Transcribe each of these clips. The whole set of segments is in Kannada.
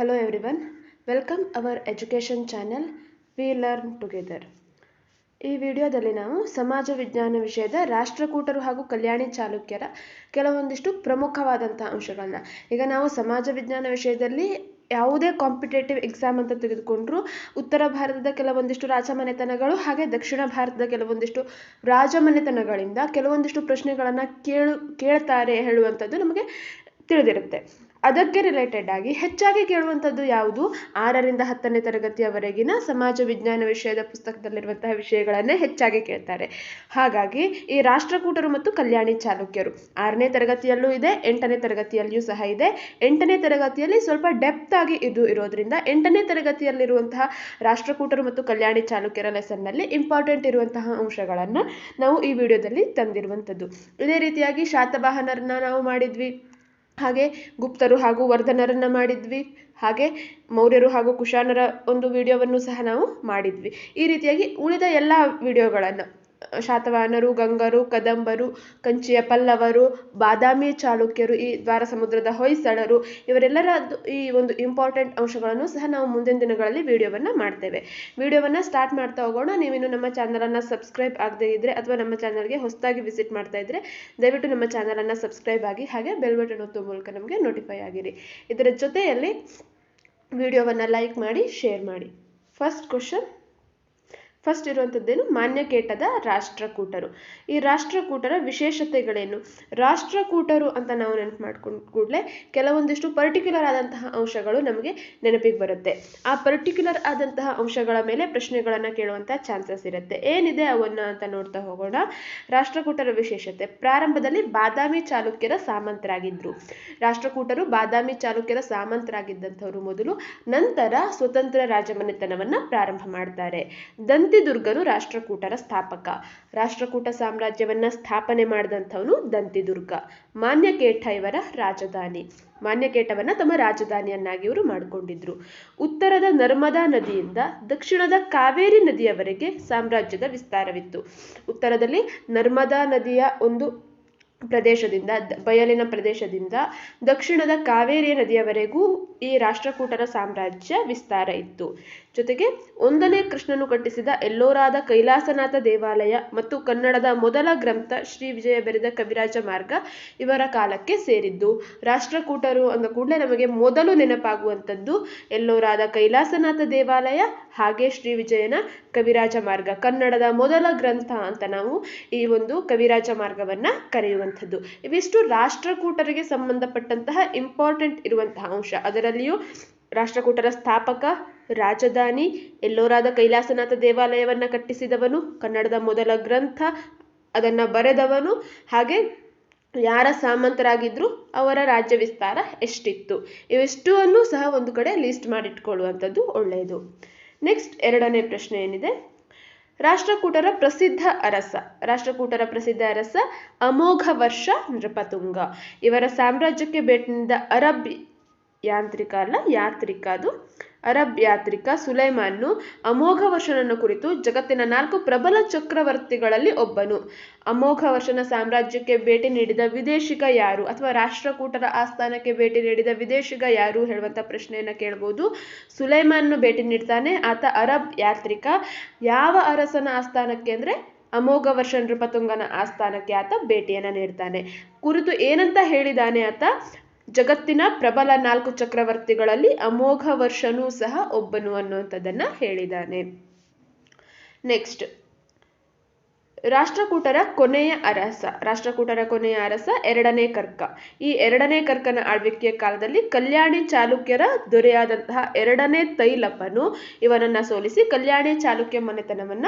Hello everyone, welcome our education channel We Learn Together. ಈ ವಿಡಿಯೋದಲ್ಲಿ ನಾವು ಸಮಾಜ ವಿಜ್ಞಾನ ವಿಷಯದ ರಾಷ್ಟ್ರಕೂಟರು ಹಾಗೂ ಕಲ್ಯಾಣಿ ಚಾಲುಕ್ಯರ ಕೆಲವೊಂದಿಷ್ಟು ಪ್ರಮುಖವಾದಂತಹ ಅಂಶಗಳನ್ನ ಈಗ ನಾವು ಸಮಾಜ ವಿಜ್ಞಾನ ವಿಷಯದಲ್ಲಿ ಯಾವುದೇ ಕಾಂಪಿಟೇಟಿವ್ ಎಕ್ಸಾಮ್ ಅಂತ ತೆಗೆದುಕೊಂಡ್ರು ಉತ್ತರ ಭಾರತದ ಕೆಲವೊಂದಿಷ್ಟು ರಾಜಮನೆತನಗಳು ಹಾಗೆ ದಕ್ಷಿಣ ಭಾರತದ ಕೆಲವೊಂದಿಷ್ಟು ರಾಜಮನೆತನಗಳಿಂದ ಕೆಲವೊಂದಿಷ್ಟು ಪ್ರಶ್ನೆಗಳನ್ನು ಕೇಳು ಕೇಳ್ತಾರೆ ಹೇಳುವಂಥದ್ದು ನಮಗೆ ತಿಳಿದಿರುತ್ತೆ. ಅದಕ್ಕೆ ರಿಲೇಟೆಡ್ ಆಗಿ ಹೆಚ್ಚಾಗಿ ಕೇಳುವಂಥದ್ದು ಯಾವುದು? ಆರರಿಂದ ಹತ್ತನೇ ತರಗತಿಯವರೆಗಿನ ಸಮಾಜ ವಿಜ್ಞಾನ ವಿಷಯದ ಪುಸ್ತಕದಲ್ಲಿರುವಂತಹ ವಿಷಯಗಳನ್ನೇ ಹೆಚ್ಚಾಗಿ ಕೇಳ್ತಾರೆ. ಹಾಗಾಗಿ ಈ ರಾಷ್ಟ್ರಕೂಟರು ಮತ್ತು ಕಲ್ಯಾಣಿ ಚಾಲುಕ್ಯರು ಆರನೇ ತರಗತಿಯಲ್ಲೂ ಇದೆ, ಎಂಟನೇ ತರಗತಿಯಲ್ಲಿಯೂ ಸಹ ಇದೆ. ಎಂಟನೇ ತರಗತಿಯಲ್ಲಿ ಸ್ವಲ್ಪ ಡೆಪ್ತ್ ಆಗಿ ಇದು ಇರೋದ್ರಿಂದ ಎಂಟನೇ ತರಗತಿಯಲ್ಲಿರುವಂತಹ ರಾಷ್ಟ್ರಕೂಟರು ಮತ್ತು ಕಲ್ಯಾಣಿ ಚಾಲುಕ್ಯರ ಲೆಸನ್ನಲ್ಲಿ ಇಂಪಾರ್ಟೆಂಟ್ ಇರುವಂತಹ ಅಂಶಗಳನ್ನು ನಾವು ಈ ವಿಡಿಯೋದಲ್ಲಿ ತಂದಿರುವಂಥದ್ದು. ಇದೇ ರೀತಿಯಾಗಿ ಶಾತವಾಹನರನ್ನ ನಾವು ಮಾಡಿದ್ವಿ. ಹಾಗೆ ಗುಪ್ತರು ಹಾಗೂ ವರ್ಧನರನ್ನು ಮಾಡಿದ್ವಿ. ಹಾಗೆ ಮೌರ್ಯರು ಹಾಗೂ ಕುಶಾನರ ಒಂದು ವಿಡಿಯೋವನ್ನು ಸಹ ನಾವು ಮಾಡಿದ್ವಿ. ಈ ರೀತಿಯಾಗಿ ಉಳಿದ ಎಲ್ಲ ವಿಡಿಯೋಗಳನ್ನು ಶಾತವಾಹನರು, ಗಂಗರು, ಕದಂಬರು, ಕಂಚಿಯ ಪಲ್ಲವರು, ಬಾದಾಮಿ ಚಾಲುಕ್ಯರು, ಈ ದ್ವಾರ ಸಮುದ್ರದ ಹೊಯ್ಸಳರು, ಇವರೆಲ್ಲರ ಈ ಒಂದು ಇಂಪಾರ್ಟೆಂಟ್ ಅಂಶಗಳನ್ನು ಸಹ ನಾವು ಮುಂದಿನ ದಿನಗಳಲ್ಲಿ ವಿಡಿಯೋವನ್ನು ಮಾಡ್ತೇವೆ. ವಿಡಿಯೋವನ್ನು ಸ್ಟಾರ್ಟ್ ಮಾಡ್ತಾ ಹೋಗೋಣ. ನೀವಿನ್ನು ನಮ್ಮ ಚಾನಲನ್ನು ಸಬ್ಸ್ಕ್ರೈಬ್ ಆಗದೇ ಇದ್ದರೆ ಅಥವಾ ನಮ್ಮ ಚಾನಲ್ಗೆ ಹೊಸದಾಗಿ ವಿಸಿಟ್ ಮಾಡ್ತಾ ಇದ್ದರೆ ದಯವಿಟ್ಟು ನಮ್ಮ ಚಾನಲನ್ನು ಸಬ್ಸ್ಕ್ರೈಬ್ ಆಗಿ ಹಾಗೆ ಬೆಲ್ ಬಟನ್ ಒತ್ತುವ ಮೂಲಕ ನಮಗೆ ನೋಟಿಫೈ ಆಗಿರಿ. ಇದರ ಜೊತೆಯಲ್ಲಿ ವಿಡಿಯೋವನ್ನು ಲೈಕ್ ಮಾಡಿ ಶೇರ್ ಮಾಡಿ. ಫಸ್ಟ್ ಕ್ವಶನ್ ಫಸ್ಟ್ ಇರುವಂಥದ್ದೇನು ಮಾನ್ಯಕೇಟದ ರಾಷ್ಟ್ರಕೂಟರು. ಈ ರಾಷ್ಟ್ರಕೂಟರ ವಿಶೇಷತೆಗಳೇನು? ರಾಷ್ಟ್ರಕೂಟರು ಅಂತ ನಾವು ನೆನಪು ಮಾಡ್ಕೊಂಡು ಕೂಡಲೇ ಕೆಲವೊಂದಿಷ್ಟು ಪರ್ಟಿಕ್ಯುಲರ್ ಆದಂತಹ ಅಂಶಗಳು ನಮಗೆ ನೆನಪಿಗೆ ಬರುತ್ತೆ. ಆ ಪರ್ಟಿಕ್ಯುಲರ್ ಆದಂತಹ ಅಂಶಗಳ ಮೇಲೆ ಪ್ರಶ್ನೆಗಳನ್ನು ಕೇಳುವಂಥ ಚಾನ್ಸಸ್ ಇರುತ್ತೆ. ಏನಿದೆ ಅವನ್ನ ಅಂತ ನೋಡ್ತಾ ಹೋಗೋಣ. ರಾಷ್ಟ್ರಕೂಟರ ವಿಶೇಷತೆ. ಪ್ರಾರಂಭದಲ್ಲಿ ಬಾದಾಮಿ ಚಾಲುಕ್ಯರ ಸಾಮಂತರಾಗಿದ್ದರು ರಾಷ್ಟ್ರಕೂಟರು ಬಾದಾಮಿ ಚಾಲುಕ್ಯರ ಸಾಮಂತರಾಗಿದ್ದಂಥವರು ಮೊದಲು, ನಂತರ ಸ್ವತಂತ್ರ ರಾಜಮನೆತನವನ್ನು ಪ್ರಾರಂಭ ಮಾಡ್ತಾರೆ. ದಂತ ದಂತಿದುರ್ಗನು ರಾಷ್ಟ್ರಕೂಟರ ಸ್ಥಾಪಕ. ರಾಷ್ಟ್ರಕೂಟ ಸಾಮ್ರಾಜ್ಯವನ್ನ ಸ್ಥಾಪನೆ ಮಾಡಿದಂಥವನು ದಂತಿದುರ್ಗ. ಮಾನ್ಯಕೇಠ ಇವರ ರಾಜಧಾನಿ. ಮಾನ್ಯಕೇಟವನ್ನ ತಮ್ಮ ರಾಜಧಾನಿಯನ್ನಾಗಿ ಇವರು ಮಾಡಿಕೊಂಡಿದ್ರು. ಉತ್ತರದ ನರ್ಮದಾ ನದಿಯಿಂದ ದಕ್ಷಿಣದ ಕಾವೇರಿ ನದಿಯವರೆಗೆ ಸಾಮ್ರಾಜ್ಯದ ವಿಸ್ತಾರವಿತ್ತು. ಉತ್ತರದಲ್ಲಿ ನರ್ಮದಾ ನದಿಯ ಒಂದು ಪ್ರದೇಶದಿಂದ ಬಯಲಿನ ಪ್ರದೇಶದಿಂದ ದಕ್ಷಿಣದ ಕಾವೇರಿ ನದಿಯವರೆಗೂ ಈ ರಾಷ್ಟ್ರಕೂಟರ ಸಾಮ್ರಾಜ್ಯ ವಿಸ್ತಾರ ಇತ್ತು. ಜೊತೆಗೆ ಒಂದನೇ ಕೃಷ್ಣನು ಕಟ್ಟಿಸಿದ ಎಲ್ಲೋರಾದ ಕೈಲಾಸನಾಥ ದೇವಾಲಯ ಮತ್ತು ಕನ್ನಡದ ಮೊದಲ ಗ್ರಂಥ ಶ್ರೀ ವಿಜಯ ಬೆರೆದ ಕವಿರಾಜ ಮಾರ್ಗ ಇವರ ಕಾಲಕ್ಕೆ ಸೇರಿದ್ದು. ರಾಷ್ಟ್ರಕೂಟರು ಅಂದ ಕೂಡಲೇ ನಮಗೆ ಮೊದಲು ನೆನಪಾಗುವಂಥದ್ದು ಎಲ್ಲೋರಾದ ಕೈಲಾಸನಾಥ ದೇವಾಲಯ ಹಾಗೆ ಶ್ರೀ ವಿಜಯನ ಕವಿರಾಜ ಮಾರ್ಗ. ಕನ್ನಡದ ಮೊದಲ ಗ್ರಂಥ ಅಂತ ನಾವು ಈ ಒಂದು ಕವಿರಾಜ ಮಾರ್ಗವನ್ನ ಕರೆಯುವಂಥದ್ದು ಇವಿಷ್ಟು ರಾಷ್ಟ್ರಕೂಟರಿಗೆ ಸಂಬಂಧಪಟ್ಟಂತಹ ಇಂಪಾರ್ಟೆಂಟ್ ಇರುವಂತಹ ಅಂಶ. ಅದರಲ್ಲಿಯೂ ರಾಷ್ಟ್ರಕೂಟರ ಸ್ಥಾಪಕ, ರಾಜಧಾನಿ, ಎಲ್ಲೋರಾದ ಕೈಲಾಸನಾಥ ದೇವಾಲಯವನ್ನ ಕಟ್ಟಿಸಿದವನು, ಕನ್ನಡದ ಮೊದಲ ಗ್ರಂಥ, ಅದನ್ನ ಬರೆದವನು, ಹಾಗೆ ಯಾರ ಸಾಮಂತರಾಗಿದ್ರು ಅವರ ರಾಜ್ಯ ವಿಸ್ತಾರ ಎಷ್ಟಿತ್ತು. ಇವೆಷ್ಟುವನ್ನು ಸಹ ಒಂದು ಕಡೆ ಲಿಸ್ಟ್ ಮಾಡಿಟ್ಕೊಳ್ಳುವಂಥದ್ದು ಒಳ್ಳೆಯದು. ನೆಕ್ಸ್ಟ್ ಎರಡನೇ ಪ್ರಶ್ನೆ ಏನಿದೆ? ರಾಷ್ಟ್ರಕೂಟರ ಪ್ರಸಿದ್ಧ ಅರಸ. ರಾಷ್ಟ್ರಕೂಟರ ಪ್ರಸಿದ್ಧ ಅರಸ ಅಮೋಘ ವರ್ಷ ನೃಪತುಂಗ. ಇವರ ಸಾಮ್ರಾಜ್ಯಕ್ಕೆ ಭೇಟಿ ನೀಡಿದ ಅರಬ್ ಯಾಂತ್ರಿಕ ಅಲ್ಲ, ಯಾತ್ರಿಕ ಅದು. ಅರಬ್ ಯಾತ್ರಿಕ ಸುಲೈಮಾನ್ನು ಅಮೋಘ ವರ್ಷನನ್ನು ಕುರಿತು ಜಗತ್ತಿನ ನಾಲ್ಕು ಪ್ರಬಲ ಚಕ್ರವರ್ತಿಗಳಲ್ಲಿ ಒಬ್ಬನು. ಅಮೋಘ ವರ್ಷನ ಸಾಮ್ರಾಜ್ಯಕ್ಕೆ ಭೇಟಿ ನೀಡಿದ ವಿದೇಶಿಗ ಯಾರು ಅಥವಾ ರಾಷ್ಟ್ರಕೂಟರ ಆಸ್ಥಾನಕ್ಕೆ ಭೇಟಿ ನೀಡಿದ ವಿದೇಶಿಗ ಯಾರು ಹೇಳುವಂಥ ಪ್ರಶ್ನೆಯನ್ನು ಕೇಳ್ಬೋದು. ಸುಲೈಮಾನ್ನು ಭೇಟಿ ನೀಡ್ತಾನೆ. ಆತ ಅರಬ್ ಯಾತ್ರಿಕ. ಯಾವ ಅರಸನ ಆಸ್ಥಾನಕ್ಕೆ ಅಂದರೆ ಅಮೋಘ ವರ್ಷ ನೃಪತುಂಗನ ಆಸ್ಥಾನಕ್ಕೆ ಆತ ಭೇಟಿಯನ್ನು ನೀಡ್ತಾನೆ. ಕುರಿತು ಏನಂತ ಹೇಳಿದಾನೆ ಆತ? ಜಗತ್ತಿನ ಪ್ರಬಲ ನಾಲ್ಕು ಚಕ್ರವರ್ತಿಗಳಲ್ಲಿ ಅಮೋಘ ವರ್ಷನೂ ಸಹ ಒಬ್ಬನು ಅನ್ನುವಂಥದ್ದನ್ನ ಹೇಳಿದ್ದಾನೆ. ನೆಕ್ಸ್ಟ್ ರಾಷ್ಟ್ರಕೂಟರ ಕೊನೆಯ ಅರಸ. ರಾಷ್ಟ್ರಕೂಟರ ಕೊನೆಯ ಅರಸ ಎರಡನೇ ಕರ್ಕ. ಈ ಎರಡನೇ ಕರ್ಕನ ಆಳ್ವಿಕೆಯ ಕಾಲದಲ್ಲಿ ಕಲ್ಯಾಣಿ ಚಾಲುಕ್ಯರ ದೊರೆಯಾದಂತಹ ಎರಡನೇ ತೈಲಪ್ಪನು ಇವನನ್ನ ಸೋಲಿಸಿ ಕಲ್ಯಾಣಿ ಚಾಲುಕ್ಯ ಮನೆತನವನ್ನ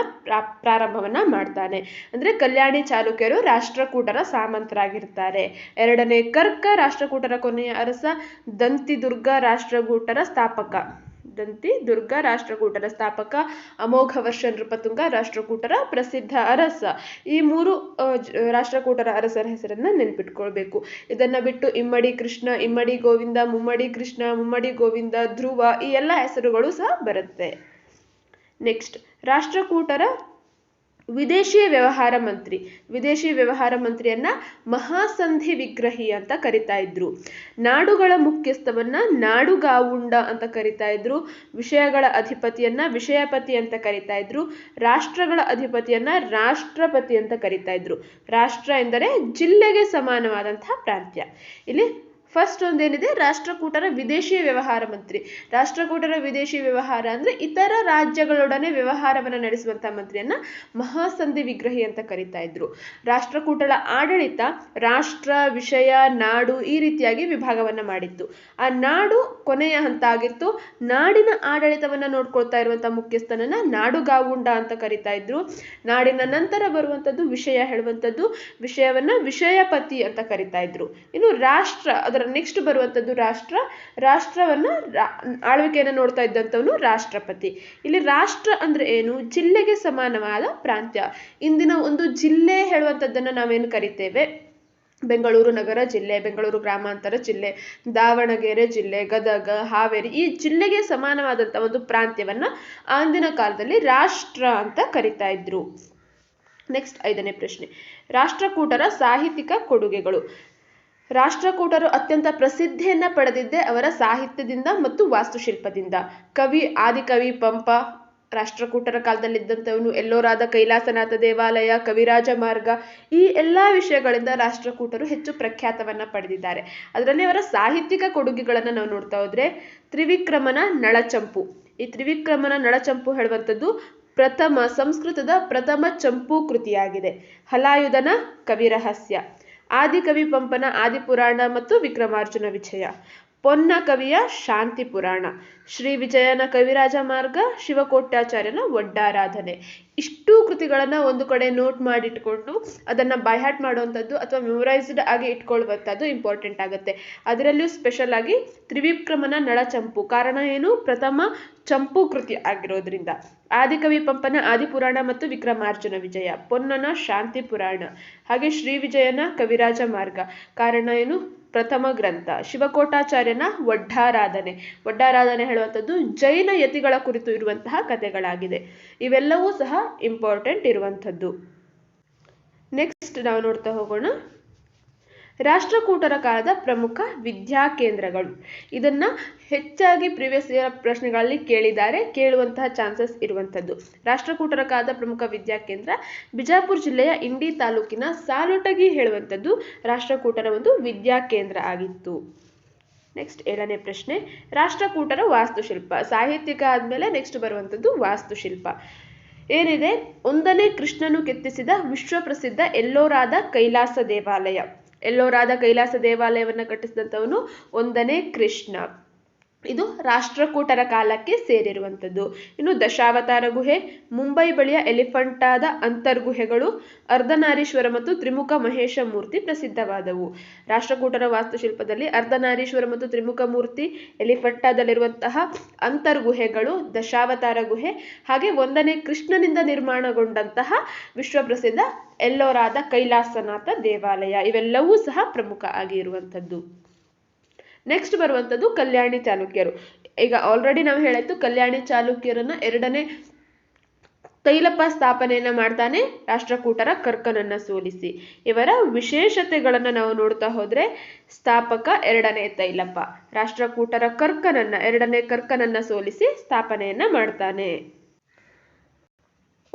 ಪ್ರಾರಂಭವನ್ನ ಮಾಡ್ತಾನೆ. ಅಂದ್ರೆ ಕಲ್ಯಾಣಿ ಚಾಲುಕ್ಯರು ರಾಷ್ಟ್ರಕೂಟರ ಸಾಮಂತರಾಗಿರ್ತಾರೆ. ಎರಡನೇ ಕರ್ಕ ರಾಷ್ಟ್ರಕೂಟರ ಕೊನೆಯ ಅರಸ ದಂತಿದುರ್ಗ ರಾಷ್ಟ್ರಕೂಟರ ಸ್ಥಾಪಕ. ದಂತಿ ದುರ್ಗ ರಾಷ್ಟ್ರಕೂಟರ ಸ್ಥಾಪಕ ಅಮೋಘ ವರ್ಷ ನೃಪತುಂಗ ರಾಷ್ಟ್ರಕೂಟರ ಪ್ರಸಿದ್ಧ ಅರಸ. ಈ ಮೂರು ರಾಷ್ಟ್ರಕೂಟರ ಅರಸರ ಹೆಸರನ್ನ ನೆನ್ಪಿಟ್ಕೊಳ್ಬೇಕು. ಇದನ್ನ ಬಿಟ್ಟು ಇಮ್ಮಡಿ ಕೃಷ್ಣ, ಇಮ್ಮಡಿ ಗೋವಿಂದ, ಮುಮ್ಮಡಿ ಕೃಷ್ಣ, ಮುಮ್ಮಡಿ ಗೋವಿಂದ, ಧ್ರುವ ಈ ಎಲ್ಲ ಹೆಸರುಗಳು ಸಹ ಬರುತ್ತೆ. ನೆಕ್ಸ್ಟ್, ರಾಷ್ಟ್ರಕೂಟರ ವಿದೇಶಿ ವ್ಯವಹಾರ ಮಂತ್ರಿ. ವಿದೇಶಿ ವ್ಯವಹಾರ ಮಂತ್ರಿಯನ್ನ ಮಹಾಸಂಧಿ ವಿಗ್ರಹಿ ಅಂತ ಕರಿತಾ ಇದ್ರು. ನಾಡುಗಳ ಮುಖ್ಯಸ್ಥವನ್ನ ನಾಡುಗಾವುಂಡ ಅಂತ ಕರಿತಾ ಇದ್ರು. ವಿಷಯಗಳ ಅಧಿಪತಿಯನ್ನ ವಿಷಯಪತಿ ಅಂತ ಕರಿತಾ ಇದ್ರು. ರಾಷ್ಟ್ರಗಳ ಅಧಿಪತಿಯನ್ನ ರಾಷ್ಟ್ರಪತಿ ಅಂತ ಕರಿತಾ ಇದ್ರು. ರಾಷ್ಟ್ರ ಎಂದರೆ ಜಿಲ್ಲೆಗೆ ಸಮಾನವಾದಂತಹ ಪ್ರಾಂತ್ಯ. ಇಲ್ಲಿ ಫಸ್ಟ್ ಒಂದೇನಿದೆ, ರಾಷ್ಟ್ರಕೂಟರ ವಿದೇಶಿ ವ್ಯವಹಾರ ಮಂತ್ರಿ. ರಾಷ್ಟ್ರಕೂಟರ ವಿದೇಶಿ ವ್ಯವಹಾರ ಅಂದ್ರೆ ಇತರ ರಾಜ್ಯಗಳೊಡನೆ ವ್ಯವಹಾರವನ್ನು ನಡೆಸುವಂತಹ ಮಂತ್ರಿಯನ್ನ ಮಹಾಸಂಧಿ ವಿಗ್ರಹಿ ಅಂತ ಕರಿತಾ ಇದ್ರು. ರಾಷ್ಟ್ರಕೂಟರ ಆಡಳಿತ ರಾಷ್ಟ್ರ, ವಿಷಯ, ನಾಡು ಈ ರೀತಿಯಾಗಿ ವಿಭಾಗವನ್ನ ಮಾಡಿತ್ತು. ಆ ನಾಡು ಕೊನೆಯ ಹಂತ ಆಗಿತ್ತು ನಾಡಿನ ಆಡಳಿತವನ್ನ ನೋಡ್ಕೊಳ್ತಾ ಇರುವಂತಹ ಮುಖ್ಯಸ್ಥನನ್ನ ನಾಡುಗಾವುಂಡ ಅಂತ ಕರಿತಾ ಇದ್ರು. ನಾಡಿನ ನಂತರ ಬರುವಂತದ್ದು ವಿಷಯ ಹೇಳುವಂತದ್ದು, ವಿಷಯವನ್ನ ವಿಷಯಪತಿ ಅಂತ ಕರಿತಾ ಇದ್ರು. ಇನ್ನು ರಾಷ್ಟ್ರ ಅದರ ನೆಕ್ಸ್ಟ್ ಬರುವಂಥದ್ದು ರಾಷ್ಟ್ರ, ರಾಷ್ಟ್ರವನ್ನ ಆಳ್ವಿಕೆಯನ್ನು ನೋಡ್ತಾ ಇದ್ದಂಥವನು ರಾಷ್ಟ್ರಪತಿ. ಇಲ್ಲಿ ರಾಷ್ಟ್ರ ಅಂದ್ರೆ ಏನು? ಜಿಲ್ಲೆಗೆ ಸಮಾನವಾದ ಪ್ರಾಂತ್ಯ. ಇಂದಿನ ಒಂದು ಜಿಲ್ಲೆ ಹೇಳುವಂಥದ್ದನ್ನ ನಾವೇನು ಕರಿತೇವೆ? ಬೆಂಗಳೂರು ನಗರ ಜಿಲ್ಲೆ, ಬೆಂಗಳೂರು ಗ್ರಾಮಾಂತರ ಜಿಲ್ಲೆ, ದಾವಣಗೆರೆ ಜಿಲ್ಲೆ, ಗದಗ, ಹಾವೇರಿ ಈ ಜಿಲ್ಲೆಗೆ ಸಮಾನವಾದಂಥ ಒಂದು ಪ್ರಾಂತ್ಯವನ್ನ ಅಂದಿನ ಕಾಲದಲ್ಲಿ ರಾಷ್ಟ್ರ ಅಂತ ಕರಿತಾ ಇದ್ರು. ನೆಕ್ಸ್ಟ್ ಐದನೇ ಪ್ರಶ್ನೆ. ರಾಷ್ಟ್ರಕೂಟರ ಸಾಹಿತ್ಯಿಕ ಕೊಡುಗೆಗಳು. ರಾಷ್ಟ್ರಕೂಟರು ಅತ್ಯಂತ ಪ್ರಸಿದ್ಧಿಯನ್ನ ಪಡೆದಿದ್ದೇ ಅವರ ಸಾಹಿತ್ಯದಿಂದ ಮತ್ತು ವಾಸ್ತುಶಿಲ್ಪದಿಂದ. ಕವಿ ಆದಿಕವಿ ಪಂಪ, ರಾಷ್ಟ್ರಕೂಟರ ಕಾಲದಲ್ಲಿದ್ದಂಥವನು ಎಲ್ಲೋರಾದ ಕೈಲಾಸನಾಥ ದೇವಾಲಯ, ಕವಿರಾಜ ಮಾರ್ಗ, ಈ ಎಲ್ಲ ವಿಷಯಗಳಿಂದ ರಾಷ್ಟ್ರಕೂಟರು ಹೆಚ್ಚು ಪ್ರಖ್ಯಾತವನ್ನ ಪಡೆದಿದ್ದಾರೆ. ಅದರಲ್ಲಿ ಅವರ ಸಾಹಿತ್ಯಿಕ ಕೊಡುಗೆಗಳನ್ನು ನಾವು ನೋಡ್ತಾ ಹೋದ್ರೆ, ತ್ರಿವಿಕ್ರಮನ ನಳಚಂಪು. ಈ ತ್ರಿವಿಕ್ರಮನ ನಳಚಂಪು ಹೇಳುವಂಥದ್ದು ಪ್ರಥಮ ಸಂಸ್ಕೃತದ ಪ್ರಥಮ ಚಂಪು ಕೃತಿಯಾಗಿದೆ. ಹಲಾಯುಧನ ಕವಿರಹಸ್ಯ. ಆದಿಕವಿ ಪಂಪನ, ಆದಿಪುರಾಣ ಮತ್ತು ವಿಕ್ರಮಾರ್ಜುನ ವಿಜಯ. ಪೊನ್ನ ಕವಿಯ ಶಾಂತಿ ಪುರಾಣ. ಶ್ರೀ ವಿಜಯನ ಕವಿರಾಜ ಮಾರ್ಗ, ಶಿವಕೋಟ್ಯಾಚಾರ್ಯನ ಒಡ್ಡಾರಾಧನೆ. ಇಷ್ಟು ಕೃತಿಗಳನ್ನ ಒಂದು ಕಡೆ ನೋಟ್ ಮಾಡಿಟ್ಕೊಂಡು ಅದನ್ನ ಬೈಹ್ಯಾಟ್ ಮಾಡುವಂಥದ್ದು ಅಥವಾ ಮೆಮೊರೈಸ್ಡ್ ಆಗಿ ಇಟ್ಕೊಳ್ಳುವಂಥದ್ದು ಇಂಪಾರ್ಟೆಂಟ್ ಆಗುತ್ತೆ. ಅದರಲ್ಲೂ ಸ್ಪೆಷಲ್ ಆಗಿ ತ್ರಿವಿಕ್ರಮನ ನಳಚಂಪು. ಕಾರಣ ಏನು? ಪ್ರಥಮ ಚಂಪು ಕೃತಿ ಆಗಿರೋದ್ರಿಂದ. ಆದಿಕವಿ ಪಂಪನ, ಆದಿಪುರಾಣ ಮತ್ತು ವಿಕ್ರಮಾರ್ಜುನ ವಿಜಯ. ಪೊನ್ನನ ಶಾಂತಿ ಪುರಾಣ. ಹಾಗೆ ಶ್ರೀ ವಿಜಯನ ಕವಿರಾಜ ಮಾರ್ಗ. ಕಾರಣ ಏನು? ಪ್ರಥಮ ಗ್ರಂಥ. ಶಿವಕೋಟಾಚಾರ್ಯನ ಒಡ್ಡಾರಾಧನೆ ಒಡ್ಡಾರಾಧನೆ ಹೇಳುವಂಥದ್ದು ಜೈನ ಯತಿಗಳ ಕುರಿತು ಇರುವಂತಹ ಕಥೆಗಳಾಗಿದೆ. ಇವೆಲ್ಲವೂ ಸಹ ಇಂಪಾರ್ಟೆಂಟ್ ಇರುವಂಥದ್ದು. ನೆಕ್ಸ್ಟ್ ನಾವು ನೋಡ್ತಾ ಹೋಗೋಣ. ರಾಷ್ಟ್ರಕೂಟರ ಕಾಲದ ಪ್ರಮುಖ ವಿದ್ಯಾ ಕೇಂದ್ರಗಳು. ಇದನ್ನ ಹೆಚ್ಚಾಗಿ ಪ್ರಿವಿಯಸ್ ಇಯರ್ ಪ್ರಶ್ನೆಗಳಲ್ಲಿ ಕೇಳಿದ್ದಾರೆ, ಕೇಳುವಂತಹ ಚಾನ್ಸಸ್ ಇರುವಂಥದ್ದು. ರಾಷ್ಟ್ರಕೂಟರ ಕಾಲದ ಪ್ರಮುಖ ವಿದ್ಯಾ ಕೇಂದ್ರ ಬಿಜಾಪುರ ಜಿಲ್ಲೆಯ ಇಂಡಿ ತಾಲೂಕಿನ ಸಾಲುಟಗಿ ಹೇಳುವಂಥದ್ದು ರಾಷ್ಟ್ರಕೂಟರ ಒಂದು ವಿದ್ಯಾ ಕೇಂದ್ರ ಆಗಿತ್ತು. ನೆಕ್ಸ್ಟ್ ಏಳನೇ ಪ್ರಶ್ನೆ, ರಾಷ್ಟ್ರಕೂಟರ ವಾಸ್ತುಶಿಲ್ಪ. ಸಾಹಿತ್ಯಿಕ ಆದ್ಮೇಲೆ ನೆಕ್ಸ್ಟ್ ಬರುವಂಥದ್ದು ವಾಸ್ತುಶಿಲ್ಪ. ಏನಿದೆ? ಒಂದನೇ ಕೃಷ್ಣನು ಕೆತ್ತಿಸಿದ ವಿಶ್ವಪ್ರಸಿದ್ಧ ಎಲ್ಲೋರಾದ ಕೈಲಾಸ ದೇವಾಲಯ. ಎಲ್ಲೋರಾದ ಕೈಲಾಸ ದೇವಾಲಯವನ್ನು ಕಟ್ಟಿಸಿದಂಥವನು ಒಂದನೇ ಕೃಷ್ಣ. ಇದು ರಾಷ್ಟ್ರಕೂಟರ ಕಾಲಕ್ಕೆ ಸೇರಿರುವಂಥದ್ದು. ಇನ್ನು ದಶಾವತಾರ ಗುಹೆ, ಮುಂಬೈ ಬಳಿಯ ಎಲಿಫಂಟಾದ ಅಂತರ್ಗುಹೆಗಳು, ಅರ್ಧನಾರೀಶ್ವರ ಮತ್ತು ತ್ರಿಮುಖ ಮಹೇಶ ಮೂರ್ತಿ ಪ್ರಸಿದ್ಧವಾದವು. ರಾಷ್ಟ್ರಕೂಟರ ವಾಸ್ತುಶಿಲ್ಪದಲ್ಲಿ ಅರ್ಧನಾರೀಶ್ವರ ಮತ್ತು ತ್ರಿಮುಖ ಮೂರ್ತಿ ಎಲಿಫಂಟಾದಲ್ಲಿರುವಂತಹ ಅಂತರ್ಗುಹೆಗಳು ದಶಾವತಾರ ಗುಹೆ, ಹಾಗೆ ಒಂದನೇ ಕೃಷ್ಣನಿಂದ ನಿರ್ಮಾಣಗೊಂಡಂತಹ ವಿಶ್ವಪ್ರಸಿದ್ಧ ಎಲ್ಲೋರಾದ ಕೈಲಾಸನಾಥ ದೇವಾಲಯ. ಇವೆಲ್ಲವೂ ಸಹ ಪ್ರಮುಖ ಆಗಿರುವಂಥದ್ದು ನೆಕ್ಸ್ಟ್ ಬರುವಂಥದ್ದು ಕಲ್ಯಾಣಿ ಚಾಲುಕ್ಯರು. ಈಗ ಆಲ್ರೆಡಿ ನಾವು ಹೇಳಿದ್ದು ಕಲ್ಯಾಣಿ ಚಾಲುಕ್ಯರನ್ನ ಎರಡನೇ ತೈಲಪ್ಪ ಸ್ಥಾಪನೆಯನ್ನ ಮಾಡ್ತಾನೆ ರಾಷ್ಟ್ರಕೂಟರ ಕರ್ಕನನ್ನ ಸೋಲಿಸಿ. ಇವರ ವಿಶೇಷತೆಗಳನ್ನು ನಾವು ನೋಡ್ತಾ ಹೋದರೆ ಸ್ಥಾಪಕ ಎರಡನೇ ತೈಲಪ್ಪ. ರಾಷ್ಟ್ರಕೂಟರ ಕರ್ಕನನ್ನ, ಎರಡನೇ ಕರ್ಕನನ್ನ ಸೋಲಿಸಿ ಸ್ಥಾಪನೆಯನ್ನ ಮಾಡ್ತಾನೆ.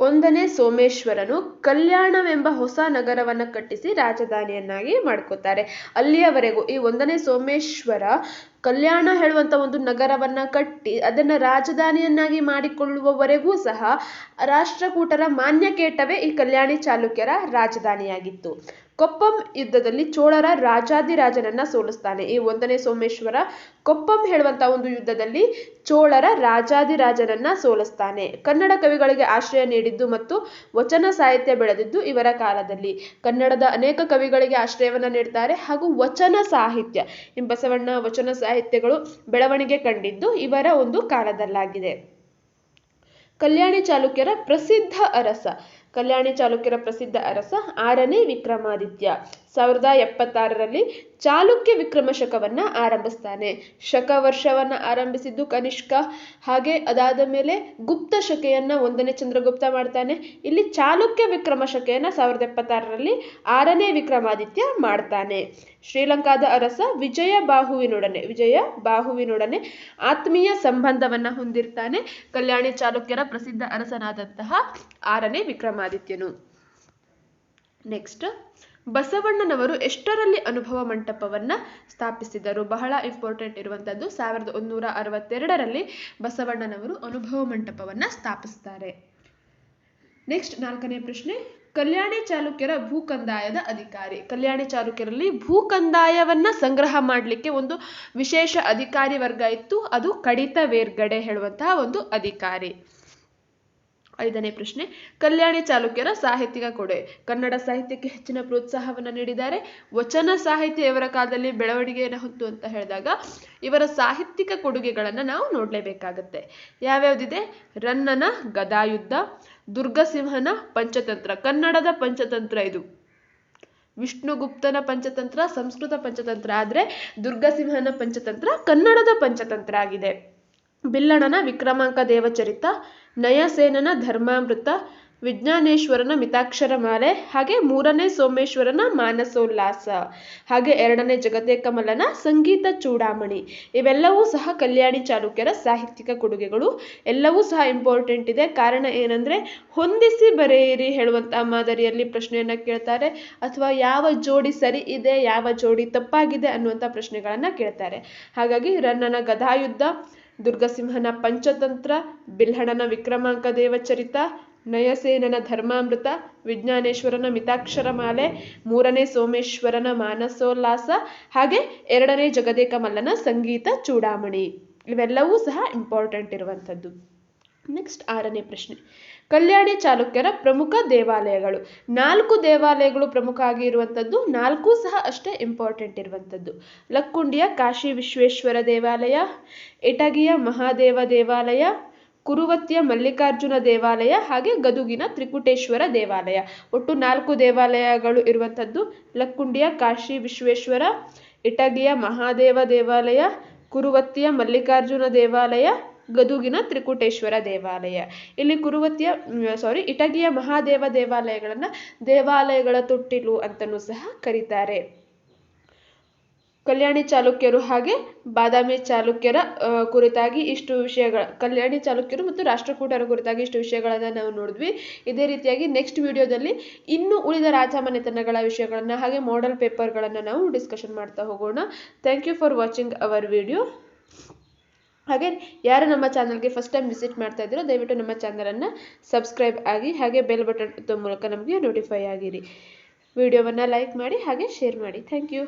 ಒಂದನೇ ಸೋಮೇಶ್ವರನು ಕಲ್ಯಾಣವೆಂಬ ಹೊಸ ನಗರವನ್ನು ಕಟ್ಟಿಸಿ ರಾಜಧಾನಿಯನ್ನಾಗಿ ಮಾಡ್ಕೋತಾರೆ. ಅಲ್ಲಿಯವರೆಗೂ ಈ ಒಂದನೇ ಸೋಮೇಶ್ವರ ಕಲ್ಯಾಣ ಹೇಳುವಂತ ಒಂದು ನಗರವನ್ನ ಕಟ್ಟಿ ಅದನ್ನ ರಾಜಧಾನಿಯನ್ನಾಗಿ ಮಾಡಿಕೊಳ್ಳುವವರೆಗೂ ಸಹ ರಾಷ್ಟ್ರಕೂಟರ ಮಾನ್ಯಕೇಟವೇ ಈ ಕಲ್ಯಾಣಿ ಚಾಲುಕ್ಯರ ರಾಜಧಾನಿಯಾಗಿತ್ತು. ಕೊಪ್ಪಂ ಯುದ್ಧದಲ್ಲಿ ಚೋಳರ ರಾಜಾದಿರಾಜನನ್ನ ಸೋಲಿಸ್ತಾನೆ. ಈ ಒಂದನೇ ಸೋಮೇಶ್ವರ ಕೊಪ್ಪಂ ಹೇಳುವಂತ ಒಂದು ಯುದ್ಧದಲ್ಲಿ ಚೋಳರ ರಾಜಾದಿರಾಜನನ್ನ ಸೋಲಿಸ್ತಾನೆ. ಕನ್ನಡ ಕವಿಗಳಿಗೆ ಆಶ್ರಯ ನೀಡಿದ್ದು ಮತ್ತು ವಚನ ಸಾಹಿತ್ಯ ಬೆಳೆದಿದ್ದು ಇವರ ಕಾಲದಲ್ಲಿ. ಕನ್ನಡದ ಅನೇಕ ಕವಿಗಳಿಗೆ ಆಶ್ರಯವನ್ನ ನೀಡ್ತಾರೆ ಹಾಗೂ ವಚನ ಸಾಹಿತ್ಯ ಬಸವಣ್ಣ ವಚನ ಸಾಹಿತ್ಯಗಳು ಬೆಳವಣಿಗೆ ಕಂಡಿದ್ದು ಇವರ ಒಂದು ಕಾಲದಲ್ಲಾಗಿದೆ. ಕಲ್ಯಾಣಿ ಚಾಲುಕ್ಯರ ಪ್ರಸಿದ್ಧ ಅರಸ ಕಲ್ಯಾಣಿ ಚಾಲುಕ್ಯರ ಪ್ರಸಿದ್ಧ ಅರಸ ಆರನೇ ವಿಕ್ರಮಾದಿತ್ಯ. ಸಾವಿರದ ಎಪ್ಪತ್ತಾರರಲ್ಲಿ ಚಾಲುಕ್ಯ ವಿಕ್ರಮ ಶಕವನ್ನು ಆರಂಭಿಸ್ತಾನೆ. ಶಕ ವರ್ಷವನ್ನ ಆರಂಭಿಸಿದ್ದು ಕನಿಷ್ಕ. ಹಾಗೆ ಅದಾದ ಮೇಲೆ ಗುಪ್ತ ಶಕೆಯನ್ನು ಒಂದನೇ ಚಂದ್ರಗುಪ್ತ ಮಾಡ್ತಾನೆ. ಇಲ್ಲಿ ಚಾಲುಕ್ಯ ವಿಕ್ರಮ ಶಕೆಯನ್ನು ಸಾವಿರದ ಎಪ್ಪತ್ತಾರರಲ್ಲಿ ಆರನೇ ವಿಕ್ರಮಾದಿತ್ಯ ಮಾಡ್ತಾನೆ. ಶ್ರೀಲಂಕಾದ ಅರಸ ವಿಜಯ ಬಾಹುವಿನೊಡನೆ ವಿಜಯ ಬಾಹುವಿನೊಡನೆ ಆತ್ಮೀಯ ಸಂಬಂಧವನ್ನ ಹೊಂದಿರ್ತಾನೆ. ಕಲ್ಯಾಣಿ ಚಾಲುಕ್ಯರ ಪ್ರಸಿದ್ಧ ಅರಸನಾದಂತಹ ಆರನೇ ವಿಕ್ರಮಾದಿತ್ಯನು. ನೆಕ್ಸ್ಟ್ ಬಸವಣ್ಣನವರು ಎಷ್ಟರಲ್ಲಿ ಅನುಭವ ಮಂಟಪವನ್ನ ಸ್ಥಾಪಿಸಿದರು? ಬಹಳ ಇಂಪಾರ್ಟೆಂಟ್ ಇರುವಂತದ್ದು ಸಾವಿರದ ಒಂದೂರ ಅರವತ್ತೆರಡರಲ್ಲಿ ಬಸವಣ್ಣನವರು ಅನುಭವ ಮಂಟಪವನ್ನ ಸ್ಥಾಪಿಸ್ತಾರೆ. ನೆಕ್ಸ್ಟ್ ನಾಲ್ಕನೇ ಪ್ರಶ್ನೆ, ಕಲ್ಯಾಣಿ ಚಾಲುಕ್ಯರ ಭೂಕಂದಾಯದ ಅಧಿಕಾರಿ. ಕಲ್ಯಾಣಿ ಚಾಲುಕ್ಯರಲ್ಲಿ ಭೂಕಂದಾಯವನ್ನ ಸಂಗ್ರಹ ಮಾಡಲಿಕ್ಕೆ ಒಂದು ವಿಶೇಷ ಅಧಿಕಾರಿ ವರ್ಗ ಇತ್ತು. ಅದು ಕಡಿತ ವೇರ್ಗಡೆ ಹೇಳುವಂತಹ ಒಂದು ಅಧಿಕಾರಿ. ಐದನೇ ಪ್ರಶ್ನೆ, ಕಲ್ಯಾಣಿ ಚಾಲುಕ್ಯರ ಸಾಹಿತ್ಯಿಕ ಕೊಡೆ. ಕನ್ನಡ ಸಾಹಿತ್ಯಕ್ಕೆ ಹೆಚ್ಚಿನ ಪ್ರೋತ್ಸಾಹವನ್ನು ನೀಡಿದ್ದಾರೆ. ವಚನ ಸಾಹಿತ್ಯ ಇವರ ಕಾಲದಲ್ಲಿ ಬೆಳವಣಿಗೆಯನ್ನು ಹೊತ್ತು ಅಂತ ಹೇಳಿದಾಗ, ಇವರ ಸಾಹಿತ್ಯಿಕ ಕೊಡುಗೆಗಳನ್ನು ನಾವು ನೋಡಲೇಬೇಕಾಗತ್ತೆ. ಯಾವ್ಯಾವ್ದಿದೆ? ರನ್ನನ, ಗದಾಯುದ್ಧ, ದುರ್ಗಸಿಂಹನ ಪಂಚತಂತ್ರ. ಕನ್ನಡದ ಪಂಚತಂತ್ರ ಇದು. ವಿಷ್ಣುಗುಪ್ತನ ಪಂಚತಂತ್ರ, ಸಂಸ್ಕೃತ ಪಂಚತಂತ್ರ. ಆದರೆ ದುರ್ಗಸಿಂಹನ ಪಂಚತಂತ್ರ ಕನ್ನಡದ ಪಂಚತಂತ್ರ ಆಗಿದೆ. ಬಿಲ್ಲಣನ ವಿಕ್ರಮಾಂಕ ದೇವಚರಿತ, ನಯಸೇನನ ಧರ್ಮಾಮೃತ, ವಿಜ್ಞಾನೇಶ್ವರನ ಮಿತಾಕ್ಷರ ಮಾಲೆ, ಹಾಗೆ ಮೂರನೇ ಸೋಮೇಶ್ವರನ ಮಾನಸೋಲ್ಲಾಸ, ಹಾಗೆ ಎರಡನೇ ಜಗದೇಕಮಲನ ಸಂಗೀತ ಚೂಡಾಮಣಿ. ಇವೆಲ್ಲವೂ ಸಹ ಕಲ್ಯಾಣಿ ಚಾಲುಕ್ಯರ ಸಾಹಿತ್ಯಿಕ ಕೊಡುಗೆಗಳು. ಎಲ್ಲವೂ ಸಹ ಇಂಪಾರ್ಟೆಂಟ್ ಇದೆ. ಕಾರಣ ಏನಂದ್ರೆ, ಹೊಂದಿಸಿ ಬರೆಯಿರಿ ಹೇಳುವಂತಹ ಮಾದರಿಯಲ್ಲಿ ಪ್ರಶ್ನೆಯನ್ನ ಕೇಳ್ತಾರೆ, ಅಥವಾ ಯಾವ ಜೋಡಿ ಸರಿ ಇದೆ, ಯಾವ ಜೋಡಿ ತಪ್ಪಾಗಿದೆ ಅನ್ನುವಂಥ ಪ್ರಶ್ನೆಗಳನ್ನ ಕೇಳ್ತಾರೆ. ಹಾಗಾಗಿ ರನ್ನನ ಗದಾಯುದ್ಧ ದುರ್ಗಸಿಂಹನ ಪಂಚತಂತ್ರ, ಬಿಲ್ಹಣನ ವಿಕ್ರಮಾಂಕ ದೇವಚರಿತ, ನಯಸೇನನ ಧರ್ಮಾಮೃತ, ವಿಜ್ಞಾನೇಶ್ವರನ ಮಿತಾಕ್ಷರ ಮಾಲೆ ಮೂರನೇ ಸೋಮೇಶ್ವರನ ಮಾನಸೋಲ್ಲಾಸ, ಹಾಗೆ ಎರಡನೇ ಜಗದೇಕ ಮಲ್ಲನ ಸಂಗೀತ ಚೂಡಾಮಣಿ. ಇವೆಲ್ಲವೂ ಸಹ ಇಂಪಾರ್ಟೆಂಟ್ ಇರುವಂಥದ್ದು. ನೆಕ್ಸ್ಟ್ ಆರನೇ ಪ್ರಶ್ನೆ. ಕಲ್ಯಾಣಿ ಚಾಲುಕ್ಯರ ಪ್ರಮುಖ ದೇವಾಲಯಗಳು. ನಾಲ್ಕು ದೇವಾಲಯಗಳು ಪ್ರಮುಖ ಆಗಿರುವಂಥದ್ದು, ನಾಲ್ಕು ಸಹ ಅಷ್ಟೇ ಇಂಪಾರ್ಟೆಂಟ್ ಇರುವಂಥದ್ದು. ಲಕ್ಕುಂಡಿಯ ಕಾಶಿ ವಿಶ್ವೇಶ್ವರ ದೇವಾಲಯ ಇಟಗಿಯ ಮಹಾದೇವ ದೇವಾಲಯ ಕುರುವತ್ತಿಯ ಮಲ್ಲಿಕಾರ್ಜುನ ದೇವಾಲಯ, ಹಾಗೆ ಗದುಗಿನ ತ್ರಿಕುಟೇಶ್ವರ ದೇವಾಲಯ. ಒಟ್ಟು ನಾಲ್ಕು ದೇವಾಲಯಗಳು ಇರುವಂಥದ್ದು, ಲಕ್ಕುಂಡಿಯ ಕಾಶಿ ವಿಶ್ವೇಶ್ವರ ಇಟಗಿಯ ಮಹಾದೇವ ದೇವಾಲಯ ಕುರುವತ್ತಿಯ ಮಲ್ಲಿಕಾರ್ಜುನ ದೇವಾಲಯ ಗದುಗಿನ ತ್ರಿಕುಟೇಶ್ವರ ದೇವಾಲಯ. ಇಲ್ಲಿ ಕುರುವತಿಯ ಸಾರಿ ಇಟಗಿಯ ಮಹಾದೇವ ದೇವಾಲಯಗಳನ್ನು ದೇವಾಲಯಗಳ ತೊಟ್ಟಿಲು ಅಂತಲೂ ಸಹ ಕರೀತಾರೆ. ಕಲ್ಯಾಣಿ ಚಾಲುಕ್ಯರು ಹಾಗೆ ಬಾದಾಮಿ ಚಾಲುಕ್ಯರ ಕುರಿತಾಗಿ ಇಷ್ಟು ವಿಷಯಗಳ, ಕಲ್ಯಾಣಿ ಚಾಲುಕ್ಯರು ಮತ್ತು ರಾಷ್ಟ್ರಕೂಟರ ಕುರಿತಾಗಿ ಇಷ್ಟು ವಿಷಯಗಳನ್ನು ನಾವು ನೋಡಿದ್ವಿ. ಇದೇ ರೀತಿಯಾಗಿ ನೆಕ್ಸ್ಟ್ ವಿಡಿಯೋದಲ್ಲಿ ಇನ್ನೂ ಉಳಿದ ರಾಜಮನೆತನಗಳ ವಿಷಯಗಳನ್ನು ಹಾಗೆ ಮಾಡೆಲ್ ಪೇಪರ್ಗಳನ್ನು ನಾವು ಡಿಸ್ಕಷನ್ ಮಾಡ್ತಾ ಹೋಗೋಣ. Thank you for watching our video ಹಾಗೆ ಯಾರು ನಮ್ಮ ಚಾನಲ್ಗೆ ಫಸ್ಟ್ ಟೈಮ್ ವಿಸಿಟ್ ಮಾಡ್ತಾ ಇದ್ದೀರೋ ದಯವಿಟ್ಟು ನಮ್ಮ ಚಾನಲನ್ನು ಸಬ್ಸ್ಕ್ರೈಬ್ ಆಗಿ ಹಾಗೆ ಬೆಲ್ ಬಟನ್ ಮೂಲಕ ನಮಗೆ ನೋಟಿಫೈ ಆಗಿರಿ. ವಿಡಿಯೋವನ್ನು ಲೈಕ್ ಮಾಡಿ ಹಾಗೆ ಶೇರ್ ಮಾಡಿ. Thank you